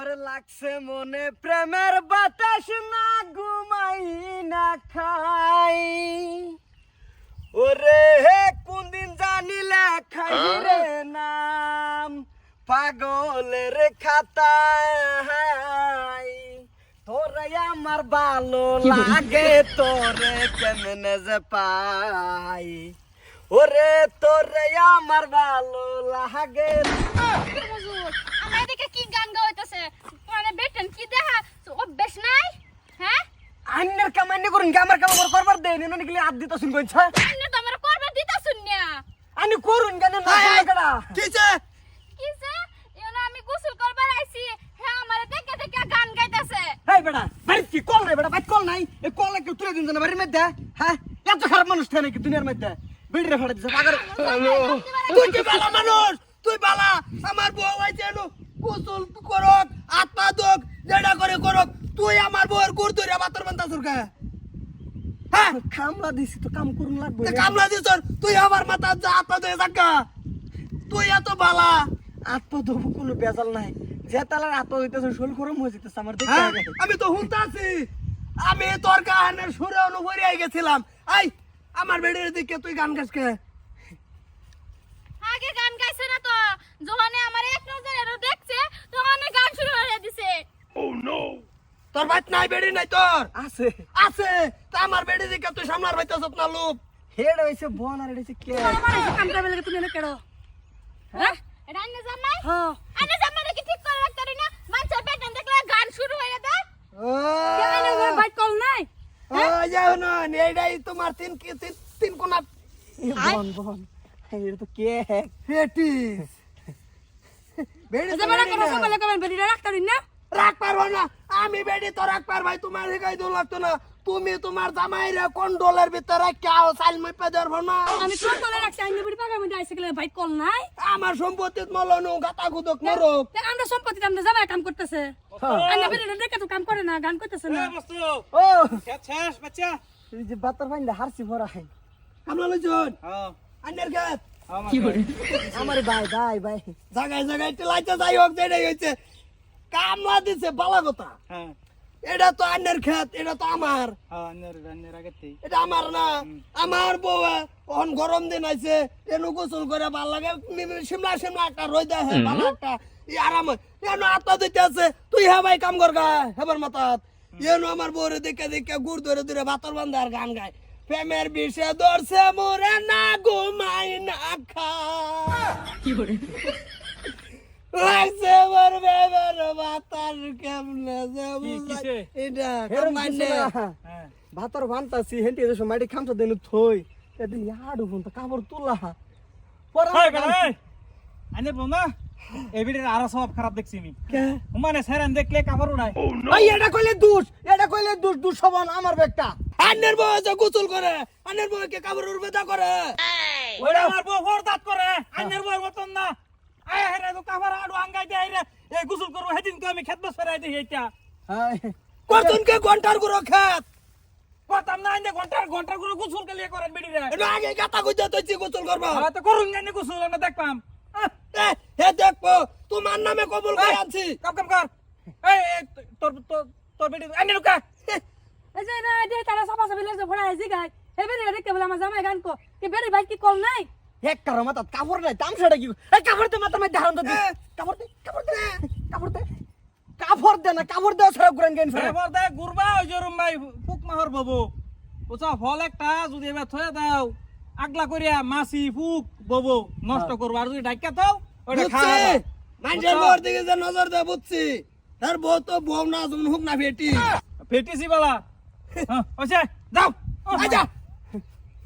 ওরে লাগছে মনে প্রেমের বাতাস না ঘুমাই না খাই। ওরে কোন দিন জানিলে খাই রে নাম? পাগলের খাতায়। তোরে আমার ভালো লাগে তোরে কেমনে যে পাই? ওরে তোরে আমার ভালো লাগে। মানে বেটেন কি দেখা অভ্যাস নাই? হ্যাঁ? আন্নের কামান্য করুন আমার কাম করবার দেয় না নাকি হাত দিতে শুন কইছা। আপনি তো আমার করবে দিতা শুনিয়া আমি করুন কেন না কেডা? কিছে কিসে এনা আমি গোসল করবার আইছি। হ্যাঁ আমার দেখে দেখে গান গাইতেছে। এই বেটা বাড়ি কি কল রে বেটা? বাইক কল নাই। এই কল একটু তুলে দিন না বাড়ির মধ্যে? হ্যাঁ? এত খারাপ মানুষ থাকে নাকি দুনিয়ার মধ্যে? বেড়ে ফাড়া দিছে পাগল। তুই কি বালা মানুষ? তুই বালা? আমার বউ আইছে এনো। গোসল করক আত্মা দোক যেটা করে করক। তুই আমার বউয়ের গুড় ধরে বাতর সুরকা হ্যাঁ? কামলা দিছি তো কাম করুন লাগবে। কামলা দিছ তুই আমার মাথা যা আত্মা দিয়ে জাগা তুই এত বালা। আত্ম কোনো বেজাল নাই। যে তালার আত্ম হইতেছে শোল গরম হয়ে যেতেছে আমার দেখতে হ্যাঁ? আমি তো হুনতে আছি আমি তোর কাহানের সুরে অনুভরি আই গেছিলাম। আই আমার বেডের দিকে তুই গান গাছ কে? আগে গান গাইছে না তো? যখন আমার এক নজরে দেখছে তখন গান শুরু করে দিছে। তোর ভাত নাই বেড়ি নাই তোর? আছে। আছে? তা আমার বেড়ি দিকে তুই সামলার হইতেছ না লোক হেড হইছে বন আর হইছে কে? হ্যাঁ? এটা আন্নে জামাই? হ্যাঁ। আন্নে জামাই কি ঠিক করে রাখতে না? মানুষের বেটেন দেখলে গান শুরু হয়ে যায় ও বাইক কল নাই? ও যাও না এইটাই তোমার তিন কি তিন তিন কোনা বন বন। এটা তো কে? পেটিস বেড়ি তো বেড়ি নাই। রাখ পারব না। আমি বেড়ি তো রাখ পার ভাই তোমার হিগাই দূর লাগতো না। তুমি তোমার জামাই রে কোন ডলের ভিতরে কেউ ধরবো না? আমি কোন রাখছি? বুড়ি মধ্যে আইসে গেলে ভাই কল নাই? আমার সম্পত্তিত মলনু গাতা গুদক মরক। আমরা সম্পত্তি আমরা জামাই কাম করতেছে। আইনে বুড়ি দেখে তো কাম করে না গান করতেছে না। ও। শেষ বাচ্চা। এই যে বাতর ফাইন্দা হারছি ভরা হাই আমরা হ্যাঁ। আন্ডার গাত আমার ভাই ভাই ভাই জায়গায় জায়গায় টেলাইতে যাই হোক যেটাই হয়েছে। কামলা দিছে বালা কথা হ্যাঁ। এটা তো আন্ডার খেত এটা তো আমার। অন্যের অন্যের আগেতেই এটা আমার না। আমার বউ এখন গরম দিন আছে এনু গোসল করে ভালো লাগে। শিমলা শিমলা একটা রই দেয় হ্যাঁ ভালো একটা ই আরাম। এনু আত্মা দিতে আছে তুই হ্যাঁ ভাই কাম কর গা হেবার মাথাত। এনু আমার বউরে দেখে দেখে গুড় ধরে ধরে বাতর বান্ধে আর গান গায়। প্রেমের বিষে ধরছে মোরে না ঘুমাই না খা। লাগছে মোর বেবের বাতার কেমনে যে? এটা হেরম কামাই কিছু নে। না। হ্যাঁ। ভাতর ভান্তাছি হেন্টি এসে মাটি খামছা দেনু থই। এদিন ইয়াডু ফোন তো কাপড় তুলা। পরে হয় আনে বল না আরও সব খারাপ দেখছি আমি। কে? মানে স্যারান দেখলে কাপড় উড়ায়। এটা কইলে দুষ এটা কইলে দুষ দুষ সবান আমার ব্যাগটা। আন্নের বউ আছে গোসল করে আন্নের বউ কে কাপড় উর্বেদা করে। ওরা আমার বউ ফোর দাঁত করে আন্নের বউ মতন না। আয় হেরে তো কাপড় আড়ু আঙ্গাই দেয় রে। এই গোসল করব সেদিন তো আমি খেত বসে দিই এইটা। হাই কতন কে ঘণ্টারগুলো খেত? করতাম না আইনে ঘণ্টার ঘণ্টার করে গোসল কে লিয়ে করেন বেড়ি রে এটা আগে গাতা গুজা তৈছি গোসল করবা। হ্যাঁ তো করুন জানি গোসল আমরা আহ, এ, হে দেখব তোমার নামে কবুল করে আনছি। কাম কাম কর। এই তোর তোর বেড়ি আইনে লুকা। এই যে না দে তারা সাফা সাফি লাগে ভরা আইসি গাই এই বেরি দেখে বলে আমার জামাই গান কো কি বেরি ভাই কি কল নাই? এক কারও মাথা কাপড় নাই তামসাটা কি এই কাপড় দে মাথার মধ্যে হারাম তো কাপড় দে কাপড় দে কাপড় দে। কাপড় দে না কাপড় দে সারা গুরান গেন ফেরে এবার দেখ গুরবা ওই যে ভাই ফুক মাহর বাবু। ওচা ফল একটা যদি এবার থয়ে দাও আগলা করিয়া মাছি ফুক বাবু নষ্ট করব। আর যদি ডাক্কা থাও ওটা খাওয়া মানুষের বউর দিকে যে নজর দে বুঝছি। তার বউ তো বউ না হুক না বেটি ফেটিছি বালা। হ্যাঁ, যাও।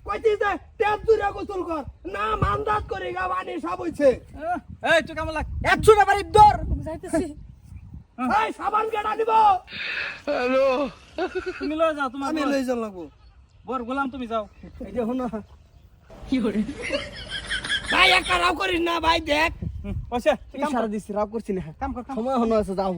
কইছি যে তেল তুরা গোসল কর। না মান্দাত করে গা বানি সব হইছে। আহ, এই তুই কেমন লাগ একশো না বাড়ির দর যাইতেছি। এই সাবান কেডা নিব তুমি লয়ে যাও তোমার আমি বর- লই যান লাগবো। বর গোলাম তুমি যাও। এই যে হনো ভাই একা রাও করিস না ভাই দেখ। ওছে কাম সারা কর দিছি রাব করছি না। কাম কর কাম কর। সময় হনো আছে যাও।